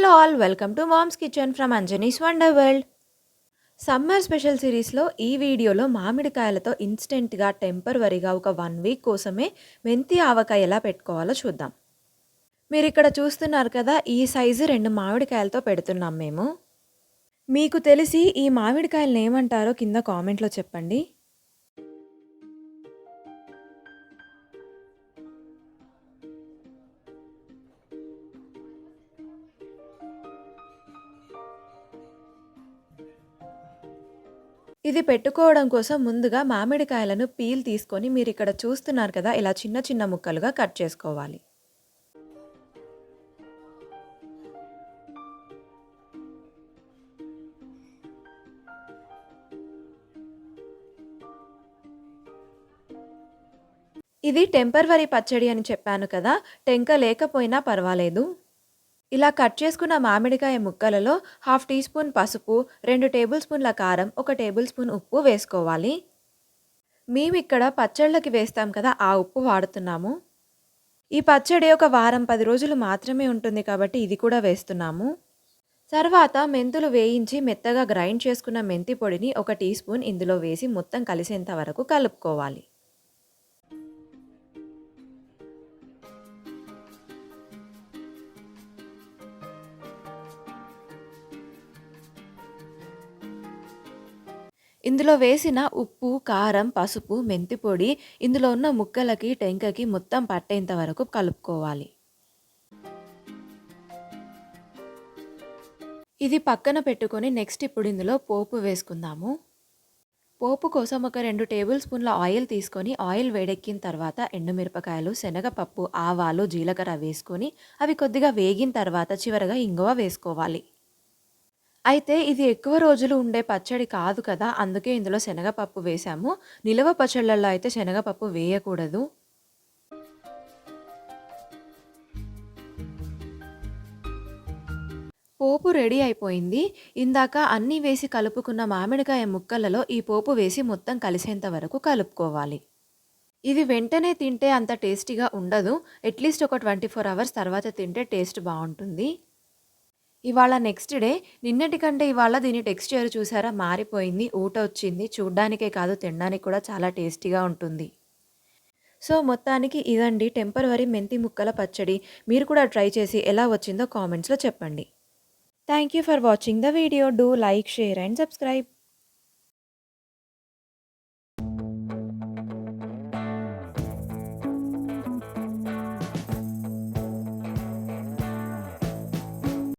Hello all welcome to mom's kitchen from Anjani's wonder world summer special సిరీస్లో ఈ వీడియోలో మామిడికాయలతో ఇన్స్టెంట్గా టెంపరవరీగా ఒక వన్ వీక్ కోసమే మెంతి ఆవకాయ ఎలా పెట్టుకోవాలో చూద్దాం. మీరు ఇక్కడ చూస్తున్నారు కదా ఈ సైజు రెండు మామిడికాయలతో పెడుతున్నాం మేము. మీకు తెలిసి ఈ మామిడికాయలను ఏమంటారో కింద కామెంట్లో చెప్పండి. ఇది పెట్టుకోవడం కోసం ముందుగా మామిడికాయలను పీల్ తీసుకొని మీరు ఇక్కడ చూస్తున్నారు కదా ఇలా చిన్న చిన్న ముక్కలుగా కట్ చేసుకోవాలి. ఇది టెంపర్వరీ పచ్చడి అని చెప్పాను కదా టెంక లేకపోయినా పర్వాలేదు. ఇలా కట్ చేసుకున్న మామిడికాయ ముక్కలలో హాఫ్ టీ స్పూన్ పసుపు రెండు టేబుల్ స్పూన్ల కారం ఒక టేబుల్ స్పూన్ ఉప్పు వేసుకోవాలి. మేము ఇక్కడ పచ్చళ్ళకి వేస్తాం కదా ఆ ఉప్పు వాడుతున్నాము. ఈ పచ్చడి ఒక వారం పది రోజులు మాత్రమే ఉంటుంది కాబట్టి ఇది కూడా వేస్తున్నాము. తర్వాత మెంతులు వేయించి మెత్తగా గ్రైండ్ చేసుకున్న మెంతి పొడిని ఒక టీ స్పూన్ ఇందులో వేసి మొత్తం కలిసేంత వరకు కలుపుకోవాలి. ఇందులో వేసిన ఉప్పు కారం పసుపు మెంతి పొడి ఇందులో ఉన్న ముక్కలకి టెంకకి మొత్తం పట్టేంత వరకు కలుపుకోవాలి. ఇది పక్కన పెట్టుకొని నెక్స్ట్ ఇప్పుడు ఇందులో పోపు వేసుకుందాము. పోపు కోసం ఒక రెండు టేబుల్ స్పూన్ల ఆయిల్ తీసుకొని ఆయిల్ వేడెక్కిన తర్వాత ఎండుమిరపకాయలు శనగపప్పు ఆవాలు జీలకర్ర వేసుకొని అవి కొద్దిగా వేగిన తర్వాత చివరగా ఇంగువ వేసుకోవాలి. అయితే ఇది ఎక్కువ రోజులు ఉండే పచ్చడి కాదు కదా అందుకే ఇందులో శనగపప్పు వేసాము నిలవ పచ్చళ్ళల్లో అయితే శనగపప్పు వేయకూడదు. పోపు రెడీ అయిపోయింది. ఇందాక అన్నీ వేసి కలుపుకున్న మామిడికాయ ముక్కలలో ఈ పోపు వేసి మొత్తం కలిసేంత వరకు కలుపుకోవాలి. ఇది వెంటనే తింటే అంత టేస్టీగా ఉండదు. అట్లీస్ట్ ఒక ట్వంటీ ఫోర్ అవర్స్ తర్వాత తింటే టేస్ట్ బాగుంటుంది. ఇవాళ నెక్స్ట్ డే నిన్నటి కంటే ఇవాళ దీని టెక్స్చర్ చూసారా? మారిపోయింది ఊట వచ్చింది. చూడ్డానికే కాదు తినడానికి కూడా చాలా టేస్టీగా ఉంటుంది. సో మొత్తానికి ఇదండి. టెంపరవరీ మెంతి ముక్కల పచ్చడి. మీరు కూడా ట్రై చేసి ఎలా వచ్చిందో కామెంట్స్లో చెప్పండి. Thank you for watching the video do like share and subscribe